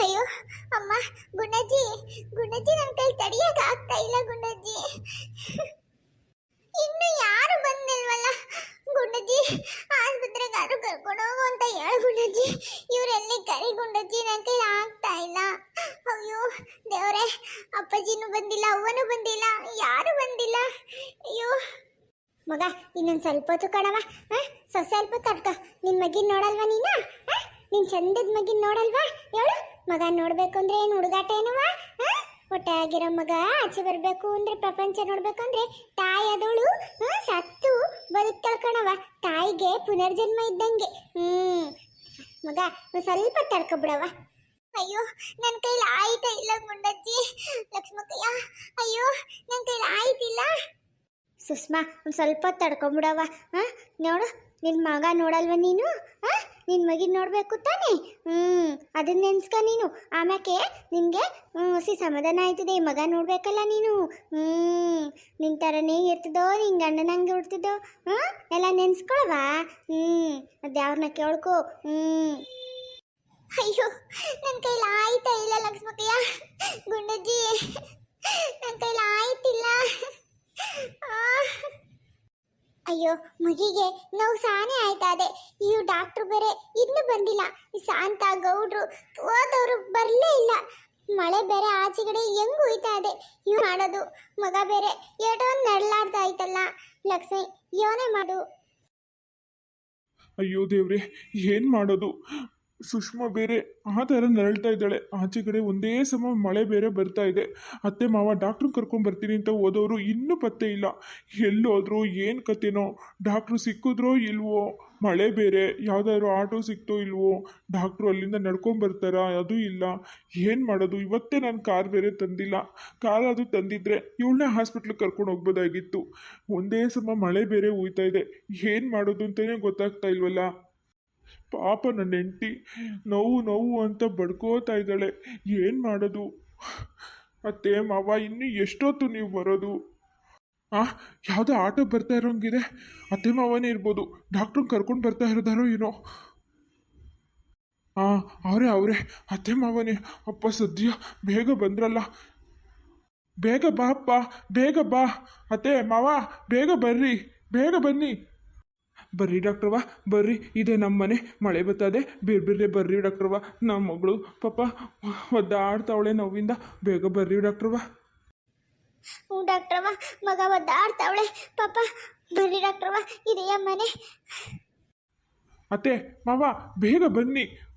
ಅಯ್ಯೋ, ಅಮ್ಮ ಗುಂಡಜ್ಜಿ ಗುಣಜಿ ನನ್ನ ಕೈ ತಡಿಯಕ್ಕೆ ಆಗ್ತಾ ಇಲ್ಲ ಗುಂಡಜ್ಜಿ ಇನ್ನು ಯಾರು ಬಂದಿಲ್ವಲ್ಲ? ಗುಂಡಜ್ಜಿ ಆಸ್ಪತ್ರೆಗಾರು ಕರ್ಕೊಂಡು ಹೋಗು ಅಂತ ಹೇಳು ಗುಂಡಜಿ ಇವರೆಲ್ಲಿ ಕರಿ ಗುಂಡಜ್ಜಿ ನನ್ನ ಕೈ ಆಗ್ತಾ ಇಲ್ಲ. ಅಯ್ಯೋ, ದೇವರೇ, ಅಪ್ಪಾಜಿನೂ ಬಂದಿಲ್ಲ, ಅವ್ವನೂ ಬಂದಿಲ್ಲ, ಯಾರು ಬಂದಿಲ್ಲ. ಅಯ್ಯೋ. ಮಗ, ಇನ್ನೊಂದು ಸ್ವಲ್ಪ ಹೊತ್ತು ಕಣವ ಹಾಂ? ಸ್ವಲ್ಪ ಸ್ವಲ್ಪ ತಡ್ಕ. ನಿನ್ನ ಮಗಿನ ನೋಡಲ್ವಾ ನೀನು? ಹಾಂ ನಿನ್ನ ಚಂದದ ಮಗಿನ ನೋಡಲ್ವಾ? ಹೇಳು. ಮಗ ನೋಡ್ಬೇಕು ಅಂದ್ರೆ ಏನು ಹುಡುಗಾಟ ಏನವಾ ಆಗಿರೋ ಮಗ ಆಚೆ ಬರಬೇಕು ಅಂದ್ರೆ ಪ್ರಪಂಚ ನೋಡ್ಬೇಕು ಅಂದ್ರೆ ತಾಯಿ ಆದವಳು, ಹಾಂ? ಸತ್ತು ಬದುಕ್ ಕಣವ ತಾಯಿಗೆ ಪುನರ್ಜನ್ಮ ಇದ್ದಂಗೆ. ಹ್ಮ್. ಮಗ ಸ್ವಲ್ಪ ತಡ್ಕೊಬಿಡವ ಅಯ್ಯೋ ನನ್ನ ಕೈಲಿ ಆಯ್ತ ಇಲ್ಲ ಗುಂಡಜ್ಜಿ. ಲಕ್ಷ್ಮಕ್ಕಯ್ಯ, ಅಯ್ಯೋ ನನ್ನ ಕೈಲಿ ಆಯ್ತಿಲ್ಲ ಸುಷ್ಮಾ, ಒಂದು ಸ್ವಲ್ಪ ತಡ್ಕೊಂಬಿಡವ ಹಾಂ? ನೋಡು ನಿನ್ನ ಮಗ ನೋಡಲ್ವ ನೀನು? ಹಾಂ? ನಿನ್ನ ಮಗಿನ ನೋಡಬೇಕು ತಾನೇ? ಹ್ಞೂ ಅದನ್ನ ನೆನ್ಸ್ಕ ನೀನು. ಆಮ್ಯಾಕೆ ನಿನಗೆ ಸಿ ಸಮಾಧಾನ ಆಯ್ತದೆ, ಈ ಮಗ ನೋಡಬೇಕಲ್ಲ ನೀನು. ಹ್ಞೂ ನಿನ್ನ ಥರನೇ ಇರ್ತದೋ ನಿನ್ನ ಗಂಡನಂಗೆ ಹುಡ್ತಿದ್ದೋ ಹಾಂ ಎಲ್ಲ ನೆನ್ಸ್ಕೊಳವಾ ಹ್ಞೂ ಅದ್ಯಾವ್ರನ್ನ ಕೇಳ್ಕೊ. ಹ್ಞೂ ಅಯ್ಯೋ ನನ್ನ ಕೈಲಿ ಆಯ್ತಾ ಇಲ್ಲ ಲಕ್ಷ್ಮಕ್ಕಯ್ಯ ಗುಂಡಜ್ಜಿ ನನ್ನ ಕೈಲಿ ಆಯ್ತಿಲ್ಲ. ಅಯ್ಯೋ, ಮಗಿಗೆ ನೋವು ಸಾನೆ ಆಯ್ತಾ ಇದೆ ಇವು ಡಾಕ್ಟ್ರು ಬೇರೆ ಇನ್ನೂ ಬಂದಿಲ್ಲ. ಈ ಶಾಂತ, ಗೌಡ್ರು ಹೋದವರು ಬರಲೇ ಇಲ್ಲ. ಮಳೆ ಬೇರೆ ಆಚೆಗಡೆ ಹೆಂಗ್ ಹೋಯ್ತಾ ಇದೆ ಇವ್ ಮಾಡೋದು. ಮಗ ಬೇರೆ ಏಟೋ ನಡ್ಲಾರ್ದ ಆಯ್ತಲ್ಲ ಲಕ್ಷ್ಮಿ, ಯೋನೆ ಮಾಡು. ಅಯ್ಯೋ ದೇವ್ರೆ, ಏನು ಮಾಡೋದು? ಸುಷ್ಮಾ ಬೇರೆ ಆ ಥರ ನರಳ್ತಾ ಇದ್ದಾಳೆ. ಆಚೆ ಕಡೆ ಒಂದೇ ಸಮ ಮಳೆ ಬೇರೆ ಬರ್ತಾ ಇದೆ. ಅತ್ತೆ, ಮಾವ ಡಾಕ್ಟ್ರು ಕರ್ಕೊಂಡು ಬರ್ತೀನಿ ಅಂತ ಹೋದವರು ಇನ್ನೂ ಪತ್ತೆ ಇಲ್ಲ. ಎಲ್ಲೋದ್ರು ಏನು ಕತೆನೋ? ಡಾಕ್ಟ್ರು ಸಿಕ್ಕಿದ್ರೋ ಇಲ್ವೋ? ಮಳೆ ಬೇರೆ, ಯಾವುದಾದ್ರು ಆಟೋ ಸಿಕ್ತೋ ಇಲ್ವೋ? ಡಾಕ್ಟ್ರು ಅಲ್ಲಿಂದ ನಡ್ಕೊಂಬರ್ತಾರಾ ಅದು ಇಲ್ಲ. ಏನು ಮಾಡೋದು? ಇವತ್ತೇ ನಾನು ಕಾರ್ ಬೇರೆ ತಂದಿಲ್ಲ. ಕಾರ್ ಅದು ತಂದಿದ್ರೆ ಇವಳನ್ನೇ ಹಾಸ್ಪಿಟ್ಲಿಗೆ ಕರ್ಕೊಂಡು ಹೋಗ್ಬೋದಾಗಿತ್ತು. ಒಂದೇ ಸಮ ಮಳೆ ಬೇರೆ ಉಯ್ತಾ ಇದೆ. ಏನು ಮಾಡೋದು ಅಂತಲೇ ಗೊತ್ತಾಗ್ತಾ ಇಲ್ವಲ್ಲ? ಪಾಪ ನನ್ನ ಹೆಂಡತಿ. ನೋವು ನೋವು ಅಂತ ಬಡ್ಕೋತಾ ಇದ್ದಾಳೆ. ಏನು ಮಾಡೋದು? ಅತ್ತೆ, ಮಾವ, ಇನ್ನೂ ಎಷ್ಟೊತ್ತು ನೀವು ಬರೋದು? ಆ, ಯಾವುದೋ ಆಟೋ ಬರ್ತಾ ಇರೋಂಗಿದೆ. ಅತ್ತೆ, ಮಾವನೇ ಇರ್ಬೋದು. ಡಾಕ್ಟ್ರು ಕರ್ಕೊಂಡು ಬರ್ತಾ ಇರೋದಾರೋ ಏನೋ. ಹಾಂ ಅವರೇ ಅವರೇ. ಅತ್ತೆ, ಮಾವನೇ. ಅಪ್ಪ, ಸದ್ಯ ಬೇಗ ಬಂದ್ರಲ್ಲ. ಬೇಗ ಬಾ, ಅಪ್ಪ. ಬೇಗ ಬಾ. ಅತ್ತೆ, ಮಾವ, ಬೇಗ ಬರ್ರಿ. ಬೇಗ ಬನ್ನಿ. ಬರ್ರಿ ಡಾಕ್ಟ್ರವ್ವ ಬರ್ರಿ ಇದೆ ನಮ್ಮ ಮನೆ. ಮಳೆ ಬರ್ತದೆ ಬೇರೆ ಬೇರೆ ಬರ್ರಿ ಡಾಕ್ಟ್ರವ್ವ. ನಮ್ಮ ಮಗಳು ಪಾಪ ಒದ್ದಾಡ್ತಾವಳೆ ನೋವಿಂದ. ಬೇಗ ಬರ್ರಿ ಡಾಕ್ಟ್ರವ್ವ. ಹ್ಞೂ ಡಾಕ್ಟ್ರವ್ವ ಮಗ ಒದ್ದಾಡ್ತಾವಳೆ. ಪಾಪ ಬರ್ರಿ ಡಾಕ್ಟ್ರವ್ವ ಇದೆಯ ಮನೆ. ಅತ್ತೆ ಮಾವ ಬೇಗ ಬನ್ನಿ.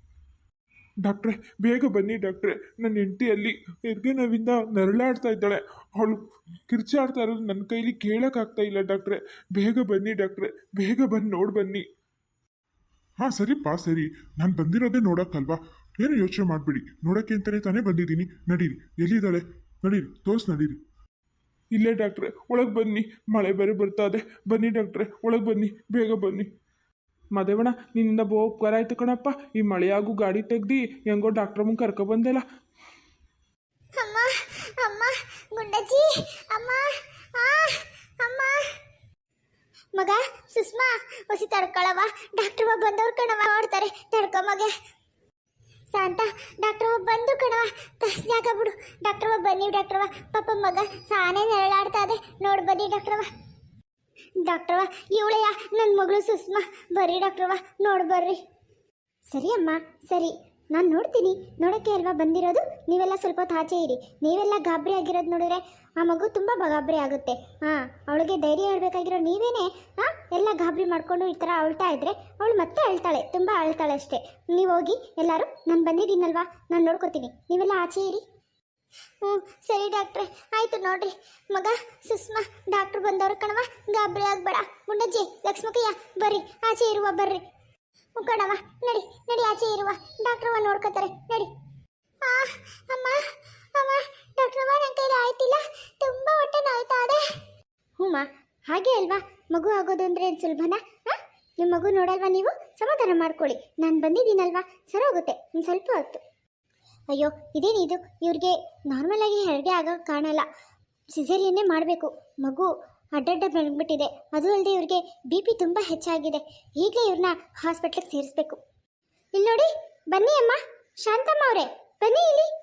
ಡಾಕ್ಟ್ರೆ, ಬೇಗ ಬನ್ನಿ ಡಾಕ್ಟ್ರೆ. ನನ್ನ ಹೆಂಡತಿಯಲ್ಲಿ ಹೆರಿಗೆ ನೋವಿಂದ ನರಳಾಡ್ತಾ ಇದ್ದಾಳೆ. ಅವಳು ಕಿರ್ಚಾಡ್ತಾ ಇರೋದು ನನ್ನ ಕೈಲಿ ಕೇಳೋಕ್ಕಾಗ್ತಾ ಇಲ್ಲ ಡಾಕ್ಟ್ರೆ. ಬೇಗ ಬನ್ನಿ ಡಾಕ್ಟ್ರೆ, ಬೇಗ ಬಂದು ನೋಡಿ ಬನ್ನಿ. ಹಾಂ ಸರಿಪ್ಪ ಸರಿ. ನಾನು ಬಂದಿರೋದೇ ನೋಡೋಕ್ಕಲ್ವಾ? ಏನು ಯೋಚನೆ ಮಾಡಬೇಡಿ. ನೋಡೋಕ್ಕೆ ಅಂತಲೇ ತಾನೇ ಬಂದಿದ್ದೀನಿ. ನಡೀರಿ, ಎಲ್ಲಿದ್ದಾಳೆ? ನಡೀರಿ, ತೋರ್ಸ್, ನಡೀರಿ. ಇಲ್ಲೇ ಡಾಕ್ಟ್ರೆ, ಒಳಗೆ ಬನ್ನಿ. ಮಳೆ ಬೇರೆ ಬರ್ತಾ ಇದೆ. ಬನ್ನಿ ಡಾಕ್ಟ್ರೆ, ಒಳಗೆ ಬನ್ನಿ, ಬೇಗ ಬನ್ನಿ. ಮದೇವಣ್ಣ, ನಿನ್ನಿಂದ ಬೋ ಉಪಕಾರ ಆಯ್ತು ಕಣಪ್ಪ. ಈ ಮಳೆಯಾಗೂ ಗಾಡಿ ತೆಗ್ದು ಹೆಂಗೋ ಡಾಕ್ಟ್ರ ಮುಂಗೆ ಕರ್ಕೊಬಂದೆಲ್ಲ ಅಮ್ಮ ಅಮ್ಮ, ಗುಂಡಜ್ಜಿ, ಅಮ್ಮ ಅಮ್ಮ. ಮಗ, ಸುಷ್ಮಾ, ಹೊಸಿ ತಡ್ಕೊಳವ ಡಾಕ್ಟರ್ ಬಂದವ್ರು ಕಣವ ನೋಡ್ತಾರೆ, ತಡ್ಕೊ ಮಗೆ. ಶಾಂತ ಡಾಕ್ಟರ್ ಬಂದು ಕಣವ ಜಾಗ ಬಿಡು. ಡಾಕ್ಟರ್ ಬನ್ನಿ ಡಾಕ್ಟರ್ವ ಪಾಪ ಮಗ ಸಾನೇ ನೆರಳಾಡ್ತಾ ಇದೆ. ನೋಡಿ ಬನ್ನಿ ಡಾಕ್ಟರ್ವ ಡಾಕ್ಟರ್ವ, ಇವಳೆಯ ನನ್ನ ಮಗಳು ಸುಷ್ಮಾ. ಬರ್ರಿ ಡಾಕ್ಟರ್ವ, ನೋಡಿ ಬರ್ರಿ. ಸರಿ ಅಮ್ಮ, ಸರಿ. ನಾನು ನೋಡ್ತೀನಿ. ನೋಡೋಕ್ಕೆ ಅಲ್ವಾ ಬಂದಿರೋದು? ನೀವೆಲ್ಲ ಸ್ವಲ್ಪ ಹೊತ್ತು ಆಚೆ ಇರಿ. ನೀವೆಲ್ಲ ಗಾಬರಿ ಆಗಿರೋದು ನೋಡಿದ್ರೆ ಆ ಮಗು ತುಂಬ ಗಾಬರಿ ಆಗುತ್ತೆ. ಹಾಂ ಅವಳಿಗೆ ಧೈರ್ಯ ಹೇಳ್ಬೇಕಾಗಿರೋ ನೀವೇನೇ ಹಾಂ ಎಲ್ಲ ಗಾಬರಿ ಮಾಡಿಕೊಂಡು ಈ ಥರ ಅಳ್ತಾ ಇದ್ದರೆ ಅವಳು ಮತ್ತೆ ಅಳ್ತಾಳೆ, ತುಂಬ ಅಳ್ತಾಳೆ ಅಷ್ಟೇ. ನೀವು ಹೋಗಿ ಎಲ್ಲರೂ, ನಾನು ಬಂದಿದ್ದೀನಲ್ವಾ? ನಾನು ನೋಡ್ಕೊತೀನಿ. ನೀವೆಲ್ಲ ಆಚೆ ಇರಿ. ಹ್ಞೂ, ಸರಿ ಡಾಕ್ಟ್ರೆ. ಆಯಿತು ನೋಡ್ರಿ. ಮಗ, ಸುಷ್ಮಾ, ಡಾಕ್ಟ್ರು ಬಂದವ್ರು ಕಣವ ಗಾಬರಿ ಆಗ್ಬೇಡ. ಮುಂಡಜ್ಜಿ ಲಕ್ಷ್ಮಕಯ್ಯ, ಬರ್ರಿ. ಆಚೆ ಇರುವ, ಬರ್ರಿ. ಕಣವ ನಡಿ ನಡಿ ಆಚೆ ಇರುವ. ಡಾಕ್ಟ್ರವ್ವ ನೋಡ್ಕೋತಾರೆ. ನಡಿ. ಆ, ಅಮ್ಮ ಅಮ್ಮ, ಡಾಕ್ಟ್ರವ್ವ, ನನ್ನ ಕೈಲಿ ಆಯ್ತಿಲ್ಲ. ತುಂಬ ಹೊಟ್ಟೆ ನೋಯ್ತಾ ಇದೆ. ಹ್ಞೂಮ್ಮ ಹಾಗೆ ಅಲ್ವಾ? ಮಗು ಆಗೋದು ಅಂದರೆ ಏನು ಸುಲಭನಾ? ಹಾಂ ನಿಮ್ಮ ಮಗು ನೋಡಲ್ವಾ ನೀವು? ಸಮಾಧಾನ ಮಾಡ್ಕೊಳ್ಳಿ. ನಾನು ಬಂದಿದ್ದೀನಲ್ವಾ? ಸರಿ ಹೋಗುತ್ತೆ. ಒಂದು ಸ್ವಲ್ಪ ಹೊತ್ತು. ಅಯ್ಯೋ ಇದೇನಿದು ಇವ್ರಿಗೆ ನಾರ್ಮಲ್ ಆಗಿ ಹೆರಿಗೆ ಆಗೋ ಕಾಣಲ್ಲ. ಸಿಸೇರಿಯನ್ನೇ ಮಾಡಬೇಕು. ಮಗು ಅಡ್ಡಡ್ಡ ಬಂದ್ಬಿಟ್ಟಿದೆ. ಅದು ಅಲ್ಲದೆ ಇವ್ರಿಗೆ ಬಿ ಪಿ ತುಂಬ ಹೆಚ್ಚಾಗಿದೆ. ಈಗಲೇ ಇವ್ರನ್ನ ಹಾಸ್ಪಿಟ್ಲಿಗೆ ಸೇರಿಸ್ಬೇಕು. ಇಲ್ಲಿ ನೋಡಿ, ಬನ್ನಿ ಅಮ್ಮ. ಶಾಂತಮ್ಮ ಅವರೇ, ಬನ್ನಿ ಇಲ್ಲಿ.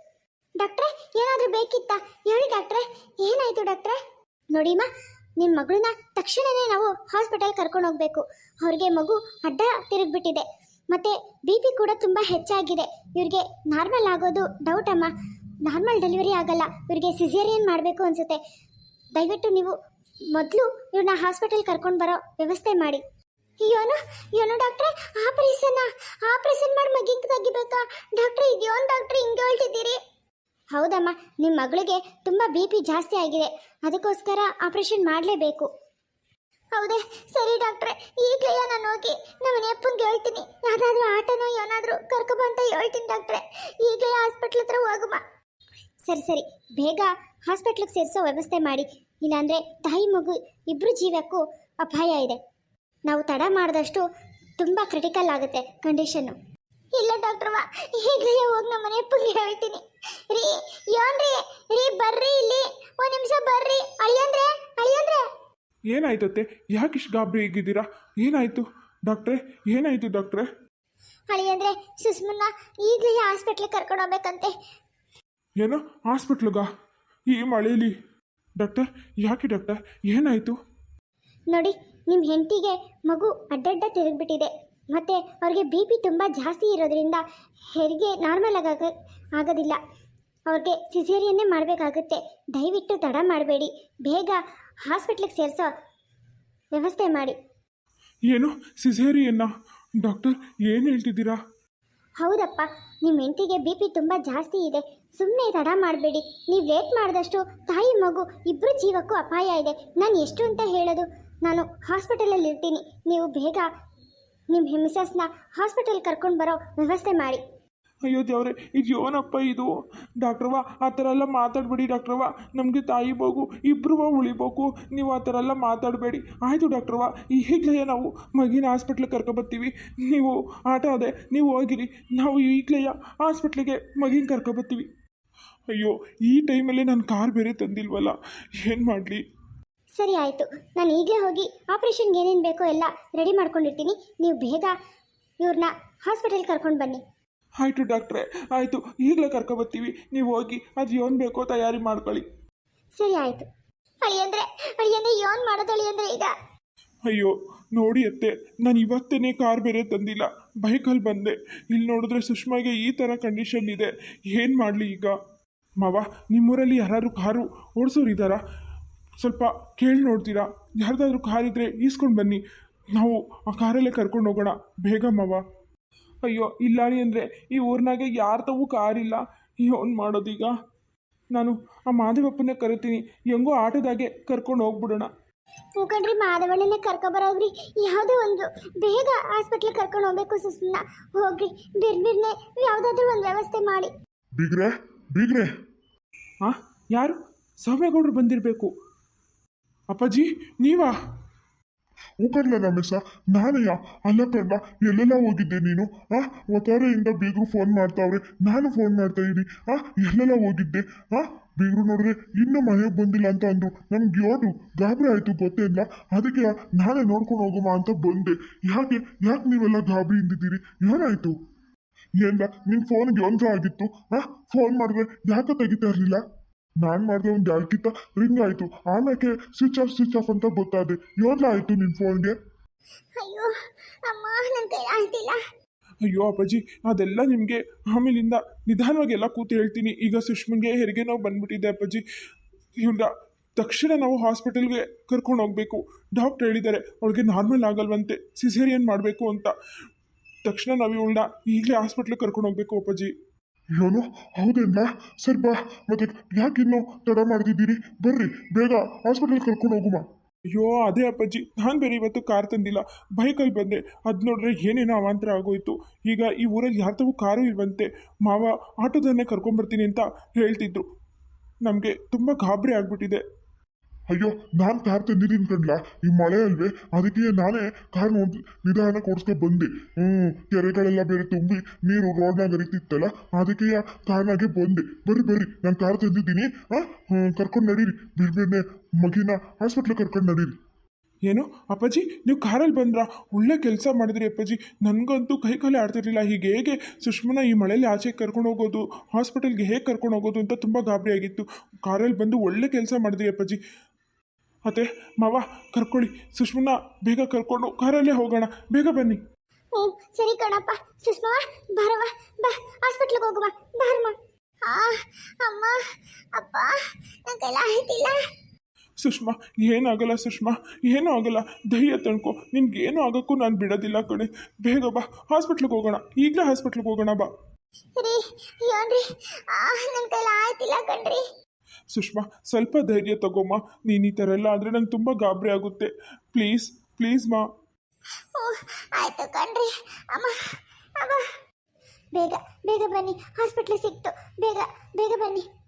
ಡಾಕ್ಟ್ರೆ, ಏನಾದರೂ ಬೇಕಿತ್ತಾ? ಹೇಳಿ ಡಾಕ್ಟ್ರೆ, ಏನಾಯಿತು ಡಾಕ್ಟ್ರೆ? ನೋಡಿಮ್ಮ ನಿಮ್ಮ ಮಗಳನ್ನ ತಕ್ಷಣವೇ ನಾವು ಹಾಸ್ಪಿಟಲ್ ಕರ್ಕೊಂಡು ಹೋಗಬೇಕು. ಅವ್ರಿಗೆ ಮಗು ಅಡ್ಡ ತಿರುಗ್ಬಿಟ್ಟಿದೆ. ಮತ್ತೆ ಬಿ ಪಿ ಕೂಡ ತುಂಬ ಹೆಚ್ಚಾಗಿದೆ. ಇವ್ರಿಗೆ ನಾರ್ಮಲ್ ಆಗೋದು ಡೌಟ್ ಅಮ್ಮ. ನಾರ್ಮಲ್ ಡೆಲಿವರಿ ಆಗಲ್ಲ. ಇವ್ರಿಗೆ ಸಿಸೇರಿಯನ್ ಮಾಡಬೇಕು ಅನಿಸುತ್ತೆ. ದಯವಿಟ್ಟು ನೀವು ಮೊದಲು ಇವ್ರನ್ನ ಹಾಸ್ಪಿಟಲ್ ಕರ್ಕೊಂಡು ಬರೋ ವ್ಯವಸ್ಥೆ ಮಾಡಿ. ಅಯ್ಯೋನು ಯೋನು ಡಾಕ್ಟ್ರೆ ಆಪರೇಷನ್ ಆಪರೇಷನ್ ಮಾಡಿ ಮಗಿಂಗ್ ತೆಗಿಬೇಕಾ? ಡಾಕ್ಟ್ರೆ ಇದ್ಯೋನ್ ಡಾಕ್ಟ್ರ್ ಹಿಂಗೆ ಹೇಳ್ತಿದ್ದೀರಿ? ಹೌದಮ್ಮ ನಿಮ್ಮ ಮಗಳಿಗೆ ತುಂಬ ಬಿ ಪಿ ಜಾಸ್ತಿ ಆಗಿದೆ. ಅದಕ್ಕೋಸ್ಕರ ಆಪರೇಷನ್ ಮಾಡಲೇಬೇಕು. ಹೌದೇ, ಸರಿ ಡಾಕ್ಟ್ರೆ. ಈಗಲೇ ನಾನು ಹೋಗಿ ನಮ್ಮ ಅಪ್ಪಂಗೆ ಹೇಳ್ತೀನಿ. ಯಾವುದಾದ್ರೂ ಆಟನೋ ಏನಾದರೂ ಕರ್ಕೊಬ ಅಂತ ಹೇಳ್ತೀನಿ ಡಾಕ್ಟ್ರೆ. ಈಗಲೇ ಹಾಸ್ಪಿಟ್ಲ್ ಹತ್ರ ಹೋಗುಮ. ಸರಿ ಸರಿ. ಬೇಗ ಹಾಸ್ಪಿಟ್ಲಿಗೆ ಸೇರಿಸೋ ವ್ಯವಸ್ಥೆ ಮಾಡಿ. ಇಲ್ಲಾಂದರೆ ತಾಯಿ ಮಗು ಇಬ್ಬರು ಜೀವಕ್ಕೂ ಅಪಾಯ ಇದೆ. ನಾವು ತಡ ಮಾಡಿದಷ್ಟು ತುಂಬ ಕ್ರಿಟಿಕಲ್ ಆಗುತ್ತೆ ಕಂಡೀಷನ್ನು. ಇಲ್ಲ ಡಾಕ್ಟ್ರವ ಈಗಲೇ ಹೋಗಿ ನಮ್ಮ ಮನೆ ಹೇಳ್ತೀನಿ. ರೀ ಏನ್ರಿ ರೀ, ಬರ್ರಿ ಇಲ್ಲಿ. ಒಂದು ನಿಮಿಷ ಏನಾಯ್ತತ್ತೆ? ಯಾಕೆ ಇಷ್ಟು ಗಾಬರಿ ಆಗಿದ್ದೀರಾ ಏನಾಯಿತು? ಡಾಕ್ಟ್ರೆ ಏನಾಯಿತು ಡಾಕ್ಟ್ರೆ? ಅಳಿಯಂದ್ರೆ ಸುಸ್ಮನ್ನ ಈಗಲೇ ಹಾಸ್ಪಿಟ್ಲಿಗೆ ಕರ್ಕೊಂಡು ಹೋಗ್ಬೇಕಂತೆ. ಏನು? ಹಾಸ್ಪಿಟ್ಲಿಗಾ? ಈ ಮಳೇಲಿ. ಡಾಕ್ಟರ್ ಯಾಕೆ ಡಾಕ್ಟರ್? ಏನಾಯಿತು? ನೋಡಿ ನಿಮ್ಮ ಹೆಂಡತಿಗೆ ಮಗು ಅಡ್ಡಡ್ಡ ತಿರುಗಿಬಿಟ್ಟಿದೆ. ಮತ್ತು ಅವ್ರಿಗೆ ಬಿ ಪಿ ತುಂಬ ಜಾಸ್ತಿ ಇರೋದ್ರಿಂದ ಹೆರಿಗೆ ನಾರ್ಮಲ್ ಆಗಾಗ ಆಗೋದಿಲ್ಲ. ಅವ್ರಿಗೆ ಸಿಸೇರಿಯನ್ನೇ ಮಾಡಬೇಕಾಗುತ್ತೆ. ದಯವಿಟ್ಟು ತಡ ಮಾಡಬೇಡಿ. ಬೇಗ ಹಾಸ್ಪಿಟ್ಲಿಗೆ ಸೇರಿಸೋ ವ್ಯವಸ್ಥೆ ಮಾಡಿ. ಏನು? ಸಿಸೇರಿಯನ್ನ? ಡಾಕ್ಟರ್ ಏನು ಹೇಳ್ತಿದ್ದೀರಾ? ಹೌದಪ್ಪ ನಿಮ್ಮ ಹೆಂಡತಿಗೆ ಬಿ ಪಿ ತುಂಬ ಜಾಸ್ತಿ ಇದೆ. ಸುಮ್ಮನೆ ತಡ ಮಾಡಬೇಡಿ. ನೀವು ವೇಟ್ ಮಾಡಿದಷ್ಟು ತಾಯಿ ಮಗು ಇಬ್ಬರು ಜೀವಕ್ಕೂ ಅಪಾಯ ಇದೆ. ನಾನು ಎಷ್ಟು ಅಂತ ಹೇಳೋದು? ನಾನು ಹಾಸ್ಪಿಟಲಲ್ಲಿ ಇರ್ತೀನಿ ನೀವು ಬೇಗ ನಿಮ್ಮ ಮಿಸಸ್ನ ಹಾಸ್ಪಿಟಲ್ ಕರ್ಕೊಂಡು ಬರೋ ವ್ಯವಸ್ಥೆ ಮಾಡಿ. ಅಯ್ಯೋ ದೇವ್ರೆ ಇದು ಯೋನಪ್ಪ ಇದು. ಡಾಕ್ಟ್ರವ್ವ, ಆ ಥರ ಎಲ್ಲ ಮಾತಾಡಬೇಡಿ ಡಾಕ್ಟ್ರವ್ವ. ನಮಗೆ ತಾಯಿ ಬೋಗು ಇಬ್ಬರು ಉಳಿಬೇಕು ನೀವು ಆ ಥರ ಎಲ್ಲ ಮಾತಾಡಬೇಡಿ. ಆಯಿತು ಡಾಕ್ಟ್ರವ್ವ, ಈಗಲೇ ನಾವು ಮಗಿನ ಹಾಸ್ಪಿಟ್ಲಿಗೆ ಕರ್ಕೊಬರ್ತೀವಿ ನೀವು ಆಟ ಅದೇ ನೀವು ಹೋಗಿರಿ. ನಾವು ಈಗಲೇ ಹಾಸ್ಪಿಟ್ಲಿಗೆ ಮಗಿನ ಕರ್ಕೊಬರ್ತೀವಿ ಅಯ್ಯೋ, ಈ ಟೈಮಲ್ಲೇ ನಾನು ಕಾರ್ ಬೇರೆ ತಂದಿಲ್ವಲ್ಲ? ಏನು ಮಾಡಲಿ? ಸರಿ ಆಯಿತು. ನಾನು ಈಗಲೇ ಹೋಗಿ ಆಪ್ರೇಷನ್ಗೆ ಏನೇನು ಬೇಕೋ ಎಲ್ಲ ರೆಡಿ ಮಾಡ್ಕೊಂಡಿರ್ತೀನಿ. ನೀವು ಬೇಗ ಇವ್ರನ್ನ ಹಾಸ್ಪಿಟಲ್ ಕರ್ಕೊಂಡು ಬನ್ನಿ. ಆಯಿತು ಡಾಕ್ಟ್ರೆ ಆಯಿತು ಈಗಲೇ ಕರ್ಕೊಬರ್ತೀವಿ. ನೀವು ಹೋಗಿ ಅದು ಏನು ಬೇಕೋ ತಯಾರಿ ಮಾಡ್ಕೊಳ್ಳಿ. ಸರಿ ಆಯಿತು. ಅಳಿಯಂದ್ರೆ ಅಳಿಯಂದ್ರೆ ಏನು ಮಾಡೋದು ಅಳಿಯಂದ್ರೆ ಈಗ? ಅಯ್ಯೋ ನೋಡಿ ಅತ್ತೆ ನಾನು ಇವತ್ತೇನೆ ಕಾರ್ ಬೇರೆ ತಂದಿಲ್ಲ. ಬೈಕಲ್ಲಿ ಬಂದೆ. ಇಲ್ಲಿ ನೋಡಿದ್ರೆ ಸುಷ್ಮಾಗೆ ಈ ಥರ ಕಂಡೀಷನ್ ಇದೆ. ಏನು ಮಾಡಲಿ ಈಗ? ಮಾವ ನಿಮ್ಮೂರಲ್ಲಿ ಯಾರಾದ್ರು ಕಾರು ಓಡಿಸೋರು ಇದ್ದಾರಾ ಸ್ವಲ್ಪ ಕೇಳಿ ನೋಡ್ತೀರಾ? ಯಾರ್ದಾದ್ರೂ ಕಾರಿದ್ರೆ ಈಸ್ಕೊಂಡು ಬನ್ನಿ. ನಾವು ಆ ಕಾರಲ್ಲೇ ಕರ್ಕೊಂಡು ಹೋಗೋಣ. ಬೇಗ ಮಾವ. ಅಯ್ಯೋ ಇಲ್ಲ ರೀ ಅಂದರೆ ಈ ಊರಿನಾಗೆ ಯಾರು ತವೂ ಕಾರಿಲ್ಲ. ಏನು ಮಾಡೋದೀಗ? ನಾನು ಆ ಮಾದೇವಪ್ಪನೇ ಕರಿತೀನಿ. ಹೆಂಗೋ ಆಟೋದಾಗೆ ಕರ್ಕೊಂಡು ಹೋಗ್ಬಿಡೋಣ. ಮುಖಂಡ್ರಿ ಮಾಧವಣ್ಣನೇ ಕರ್ಕೊಬರೋಗ್ರಿ ಯಾವುದೋ ಒಂದು ಬೇಗ ಹಾಸ್ಪಿಟ್ಲಿಗೆ ಕರ್ಕೊಂಡು ಹೋಗ್ಬೇಕು ಸುಸ್ಮಿನ ಹೋಗ್ರಿ ಬಿರ್ಬಿರ್ನೆ ಯಾವುದಾದ್ರೂ ಒಂದು ವ್ಯವಸ್ಥೆ ಮಾಡಿ. ಬಿಗ್ರೆ ಬಿಗ್ರೆ. ಹಾಂ ಯಾರು? ಸೌಮ್ಯಗೌಡರು ಬಂದಿರಬೇಕು. ಅಪ್ಪಾಜಿ ನೀವಾ? ಉಕರ್ಲ ರಮೇಶ ನಾನೆಯ ಅಲ್ಲ ಕಣ್ಣ ಎಲ್ಲೆಲ್ಲ ಹೋಗಿದ್ದೆ ನೀನು? ಆ, ಒತ್ತಾರೆಯಿಂದ ಬೀಗರು ಫೋನ್ ಮಾಡ್ತಾವ್ರೆ, ನಾನು ಫೋನ್ ಮಾಡ್ತಾ ಇದ್ದೀನಿ. ಆ, ಎಲ್ಲೆಲ್ಲ ಹೋಗಿದ್ದೆ? ಆ, ಬೀಗರು ನೋಡಿದ್ರೆ ಇನ್ನೂ ಮನೆಗೆ ಬಂದಿಲ್ಲ ಅಂತ ಅಂದ್ರು. ನಮ್ಗೆ ಯೋಡು ಗಾಬರಿ ಆಯಿತು, ಗೊತ್ತೇ ಇಲ್ಲ. ಅದಕ್ಕೆ ನಾನೇ ನೋಡ್ಕೊಂಡು ಹೋಗುವ ಅಂತ ಬಂದೆ. ಯಾಕೆ ಯಾಕೆ ನೀವೆಲ್ಲ ಗಾಬರಿಯಿಂದಿದ್ದೀರಿ? ಏನಾಯ್ತು? ಏನಿಲ್ಲ ನಿನ್ ಫೋನ್ಗೆ ಒಂದು ಆಗಿತ್ತು. ಆ ಫೋನ್ ಮಾಡಿದ್ರೆ ಯಾಕೆ ತೆಗಿತಾ ಇರ್ಲಿಲ್ಲ? ನಾನ್ ಮಾಡಿದೆ ಒಂದು ಎರಡ್ಕಿತ್ತ ರಿಂಗ್ ಆಯಿತು. ಆಮೇಲೆ ಸ್ವಿಚ್ ಆಫ್ ಸ್ವಿಚ್ ಆಫ್ ಅಂತ ಗೊತ್ತಾದೆ. ಇವಾಗ ಆಯಿತು ನಿನ್ ಫೋನ್ಗೆ ಅಯ್ಯೋ ಅಮ್ಮ ನನ್ನ ಕೈ ಅಯ್ಯೋ ಅಪ್ಪಾಜಿ ಅದೆಲ್ಲ ನಿಮಗೆ ಆಮೇಲಿಂದ ನಿಧಾನವಾಗಿ ಎಲ್ಲ ಕೂತು ಹೇಳ್ತೀನಿ. ಈಗ ಸುಷ್ಮನ್ಗೆ ಹೆರಿಗೆ ನೋವು ಬಂದ್ಬಿಟ್ಟಿದೆ ಅಪ್ಪಾಜಿ. ಇವ್ನ ತಕ್ಷಣ ನಾವು ಹಾಸ್ಪಿಟಲ್ಗೆ ಕರ್ಕೊಂಡು ಹೋಗಬೇಕು. ಡಾಕ್ಟರ್ ಹೇಳಿದ್ದಾರೆ ಅವಳಿಗೆ ನಾರ್ಮಲ್ ಆಗಲ್ವಂತೆ. ಸಿಸೇರಿಯನ್ ಮಾಡಬೇಕು ಅಂತ. ತಕ್ಷಣ ನಾವು ಇವಳನ್ನ ಈಗಲೇ ಹಾಸ್ಪಿಟ್ಲಿಗೆ ಕರ್ಕೊಂಡು ಹೋಗ್ಬೇಕು ಅಪ್ಪಾಜಿ. ಏನು ಹೌದೇನಾ ಸರಿ ಬಾ, ಮತ್ತೆ ಇನ್ನು ತಡ ಮಾಡ್ತಿದ್ದೀರಿ? ಬರ್ರಿ, ಬೇಗ ಹಾಸ್ಪಿಟಲ್ ಕರ್ಕೊಂಡು ಹೋಗುಮ. ಅಯ್ಯೋ, ಅದೇ ಅಪ್ಪಾಜಿ, ನಾನು ಬೇರೆ ಇವತ್ತು ಕಾರ್ ತಂದಿಲ್ಲ. ಬೈಕಲ್ಲಿ ಬಂದೆ. ಅದು ನೋಡ್ರೆ ಏನೇನೋ ಅವಾಂತರ ಆಗೋಯ್ತು. ಈಗ ಈ ಊರಲ್ಲಿ ಯಾರ್ದವೂ ಕಾರು ಇಲ್ವಂತೆ. ಮಾವ ಆಟೋದನ್ನೇ ಕರ್ಕೊಂಬರ್ತೀನಿ ಅಂತ ಹೇಳ್ತಿದ್ರು. ನಮಗೆ ತುಂಬ ಗಾಬರಿ ಆಗ್ಬಿಟ್ಟಿದೆ. ಅಯ್ಯೋ, ನಾನು ಕಾರ್ ತಂದಿದ್ದೀನಿ ಕಣ್ಲ. ಈ ಮಳೆ ಅಲ್ವೇ? ಅದಕ್ಕೆ ನಾನೇ ಕಾರ್ ನಿಧಾನ ಓಡಿಸ್ಕೊ ಬಂದೆ. ಹ್ಮ್, ಕೆರೆಗಳೆಲ್ಲ ಬೇರೆ ತುಂಬಿ ನೀರು ರೋಡ್ನಾಗ ಹರಿತಿತ್ತಲ್ಲ, ಅದಕ್ಕೆ ಕಾರ್ನಾಗೆ ಬಂದೆ. ಬರ್ರಿ ಬರ್ರಿ, ನಾನು ಕಾರ್ ತಂದಿದ್ದೀನಿ ಹ್ಮ್, ಕರ್ಕೊಂಡು ನಡೀರಿ. ಬಿಡ್ಬೇನೆ ಮಗಿನ ಹಾಸ್ಪಿಟ್ಲ್ ಕರ್ಕೊಂಡು ನಡೀರಿ. ಏನು? ಅಪ್ಪಾಜಿ, ನೀವು ಕಾರಲ್ಲಿ ಬಂದ್ರಾ? ಒಳ್ಳೆ ಕೆಲಸ ಮಾಡಿದ್ರಿ ಅಪ್ಪಾಜಿ. ನನಗಂತೂ ಕೈ ಕಾಲೇ ಆಡ್ತಿರ್ಲಿಲ್ಲ. ಹೀಗೆ ಹೇಗೆ ಸುಷ್ಮನ ಈ ಮಳೆಯಲ್ಲಿ ಆಚೆಗೆ ಕರ್ಕೊಂಡು ಹೋಗೋದು ಹಾಸ್ಪಿಟಲ್ಗೆ ಹೇಗೆ ಕರ್ಕೊಂಡು ಹೋಗೋದು ಅಂತ ತುಂಬ ಗಾಬರಿ ಆಗಿತ್ತು. ಕಾರಲ್ಲಿ ಬಂದು ಒಳ್ಳೆ ಕೆಲಸ ಮಾಡಿದ್ರಿ ಅಪ್ಪಾಜಿ. ಅತ್ತೆ ಮಾವ ಕರ್ಕೊಳ್ಳಿ. ಸುಷ್ಮನ ಬೇಗ ಕರ್ಕೊಂಡು ಕಾರಲ್ಲೇ ಹೋಗೋಣ. ಬೇಗ ಬನ್ನಿ. ಹ್ಞೂ ಸರಿ ಕಣಪ್ಪ. ಸುಷ್ಮಾ ಬಾರವ್ವ ಬಾ. ಹಾಸ್ಪಿಟ್ಲಿಗೆ ಹೋಗುವ. ಬಾರಮ್ಮ ಆ ಅಮ್ಮ ಅಪ್ಪ ನನ್ನ ಕೈಲ ಆಯ್ತಿಲ್ಲ. ಸುಷ್ಮಾ ಏನಾಗಲ್ಲ ಸುಷ್ಮಾ. ಏನೂ ಆಗಲ್ಲ. ಧೈರ್ಯ ತಣ್ಕೊ. ನಿನ್ಗೇನು ಆಗೋಕ್ಕೂ ನಾನು ಬಿಡೋದಿಲ್ಲ ಕಣೆ. ಬೇಗ ಬಾ. ಹಾಸ್ಪಿಟ್ಲಿಗೆ ಹೋಗೋಣ. ಈಗಲೇ ಹಾಸ್ಪಿಟ್ಲಿಗೆ ಹೋಗೋಣ ಬಾ. ರೀ ಏನ್ರಿ? ಆ ನನ್ನ ಕೈಲ ಆಯ್ತಿಲ್ಲ ಕಣ್ರಿ. ಸುಷ್ಮಾ, ಸ್ವಲ್ಪ ಧೈರ್ಯ ತಗೋಮ್ಮ ನೀನು ಈ ಥರ ಎಲ್ಲ ಆದರೆ ನಂಗೆ ತುಂಬ ಗಾಬರಿ ಆಗುತ್ತೆ. ಪ್ಲೀಸ್ ಪ್ಲೀಸ್ ಮಾ. ಆಯ್ತು ಕಣ್ರಿ. ಅಮ್ಮ ಅಮ್ಮ. ಬೇಗ ಬೇಗ ಬನ್ನಿ. ಹಾಸ್ಪಿಟ್ಲಿಗೆ ಸಿಕ್ತು. ಬೇಗ ಬೇಗ ಬನ್ನಿ.